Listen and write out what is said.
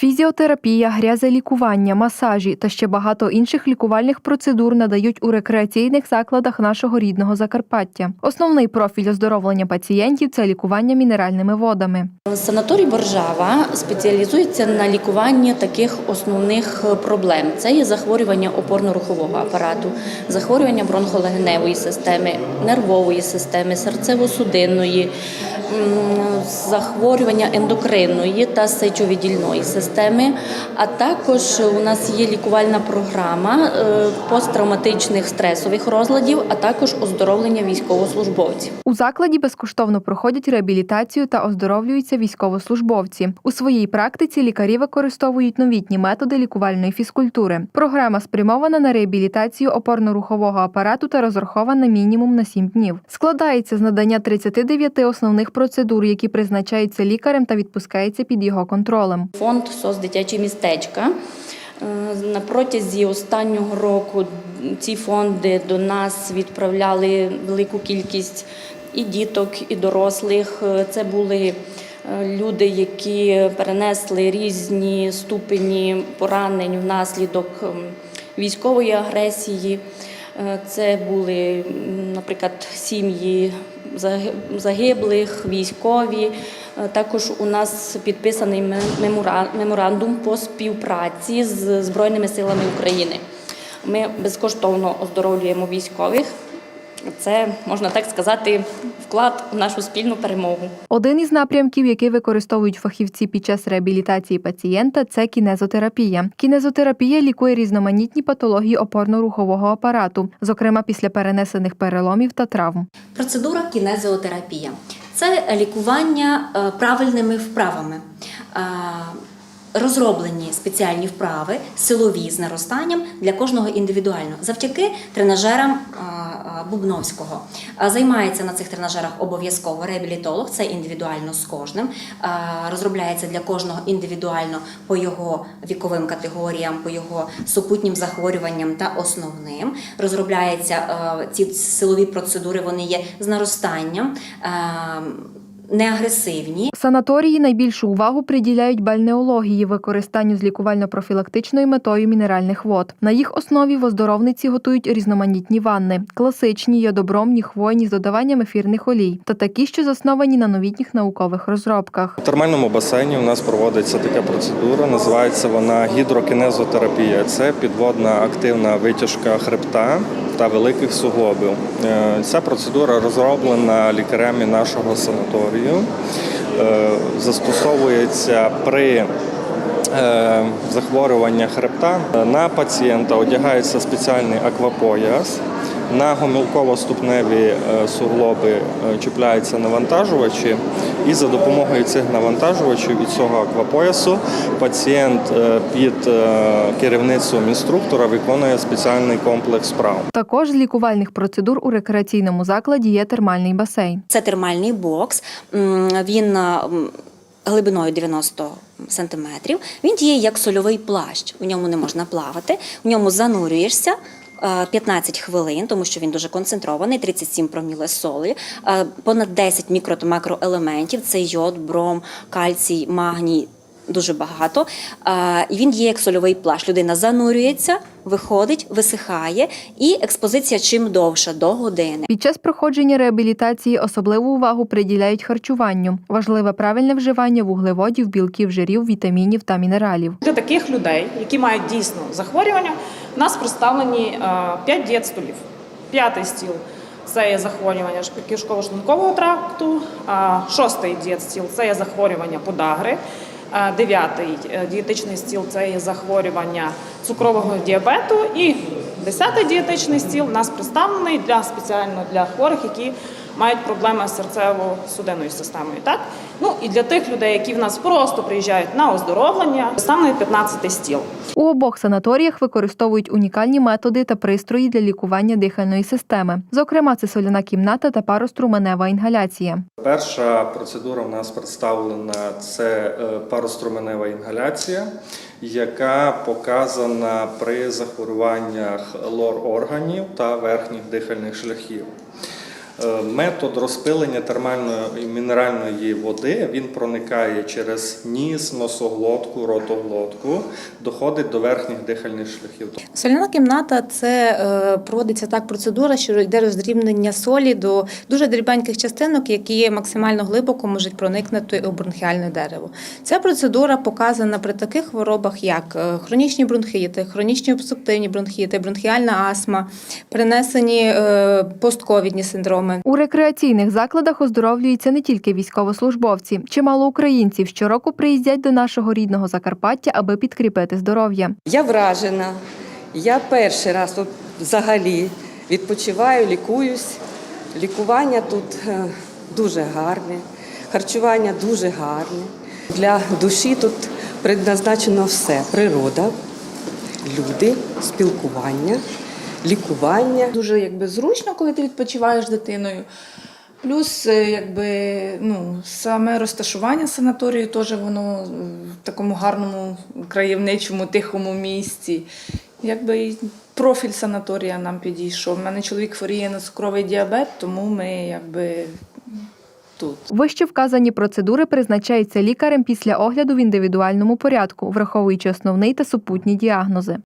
Фізіотерапія, грязелікування, масажі та ще багато інших лікувальних процедур надають у рекреаційних закладах нашого рідного Закарпаття. Основний профіль оздоровлення пацієнтів це лікування мінеральними водами. Санаторій Боржава спеціалізується на лікуванні таких основних проблем: це є захворювання опорно-рухового апарату, захворювання бронхолегеневої системи, нервової системи, серцево-судинної, захворювання ендокринної та сечовидільної системи. А також у нас є лікувальна програма е, посттравматичних стресових розладів, а також оздоровлення військовослужбовців. У закладі безкоштовно проходять реабілітацію та оздоровлюються військовослужбовці. У своїй практиці лікарі використовують новітні методи лікувальної фізкультури. Програма спрямована на реабілітацію опорно-рухового апарату та розрахована мінімум на 7 днів. Складається з надання 39 основних процедур, які призначаються лікарем та відпускаються під його контролем. Фонд СОС дитячі містечка. Е, На протязі останнього року ці фонди до нас відправляли велику кількість і діток, і дорослих. Е, Це були е, люди, які перенесли різні ступені поранень внаслідок ем, військової агресії. Це були, наприклад, сім'ї загиблих, військові. Е, Також у нас підписаний ме- меморандум по співпраці з Збройними силами України. Ми безкоштовно оздоровлюємо військових. Це можна так сказати вклад у нашу спільну перемогу. Один із напрямків, який використовують фахівці під час реабілітації пацієнта, це кінезотерапія. Кінезотерапія лікує різноманітні патології опорно-рухового апарату, зокрема після перенесених переломів та травм. Процедура кінезіотерапія це лікування е, правильними вправами. Розроблені спеціальні вправи, силові з наростанням для кожного індивідуально, завдяки тренажерам Бубновського. Займається на цих тренажерах обов'язково реабілітолог, це індивідуально з кожним. Розробляється для кожного індивідуально по його віковим категоріям, по його супутнім захворюванням та основним. Розробляється е, ці силові процедури, вони є з наростанням. Е, Неагресивні, Санаторії найбільшу увагу приділяють бальнеології, використанню з лікувально-профілактичною метою мінеральних вод. На їх основі в оздоровниці готують різноманітні ванни, класичні, йодобромні, хвойні з додаванням ефірних олій та такі, що засновані на новітніх наукових розробках. У термальному басейні у нас проводиться така процедура, називається вона гідрокінезотерапія. Це підводна активна витяжка хребта та великих суглобів. Е, Ця процедура розроблена лікарями нашого санаторію. Е, Застосовується при захворюванні захворювання хребта. На пацієнта одягається спеціальний аквапояс. На гомілково-ступневі е, суглоби е, чіпляються навантажувачі, і за допомогою цих навантажувачів і цього аквапоясу пацієнт е, під керівництвом інструктора виконує спеціальний комплекс вправ. Також з лікувальних процедур у рекреаційному закладі є термальний басейн. це термальний бокс. Він глибиною 90 сантиметрів. Він діє як сольовий плащ. У ньому не можна плавати, в ньому занурюєшся. Е, 15 хвилин, тому що він дуже концентрований, 37 проміле солі, е, понад 10 мікро та макроелементів. Це йод, бром, кальцій, магній, дуже багато. Е, І він є як сольовий плащ. Людина занурюється, виходить, висихає, і експозиція чим довша до години. Під час проходження реабілітації особливу увагу приділяють харчуванню. Важливе правильне вживання вуглеводів, білків, жирів, вітамінів та мінералів. Для таких людей, які мають дійсно захворювання, у нас представлені 5 дієтстолів. П'ятий стіл це є захворювання кишково-шлункового тракту, а шостий дієтстіл це є захворювання подагри. А Дев'ятий е, дієтичний стіл це є захворювання цукрового діабету. І десятий дієтичний стіл у нас представлений для спеціально для хворих, які мають проблеми з серцево-судинною системою. Так? Ну і для тих людей, які в нас просто приїжджають на оздоровлення, представлений 15 стіл. Обох санаторіях використовують унікальні методи та пристрої для лікування дихальної системи. Зокрема, це соляна кімната та пароструменева інгаляція. Перша процедура в нас представлена це е, пароструменева інгаляція, яка показана при захворюваннях лор органів та верхніх дихальних шляхів. Е, Метод розпилення термальної мінеральної води він проникає через ніс, носоглотку, ротоглотку, доходить до верхніх дихальних шляхів. Соляна кімната це е, проводиться так процедура, що йде роздрібнення солі до дуже дрібеньких частинок, які максимально глибоко можуть проникнути у бронхіальне дерево. Ця процедура показана при таких хворобах, як е, хронічні бронхіти, хронічні обструктивні бронхіти, бронхіальна астма, перенесені е, постковідні синдроми. У рекреаційних закладах оздоровлюються не тільки військовослужбовці. Чимало українців щороку приїздять до нашого рідного Закарпаття, аби підкріпити здоров'я. Я вражена. Я перший раз взагалі відпочиваю, лікуюсь. Лікування тут е, дуже гарне, харчування дуже гарне. Для душі тут предназначено все: природа, люди, спілкування, лікування. дуже якби зручно, коли ти відпочиваєш з дитиною. Плюс, е, якби ну, саме розташування санаторію теж воно в такому гарному краєвничому, тихому місці. Якби профіль санаторія нам підійшов. У мене чоловік хворіє на цукровий діабет, тому ми якби тут. Вище вказані процедури призначаються лікарем після огляду в індивідуальному порядку, враховуючи основний та супутні діагнози.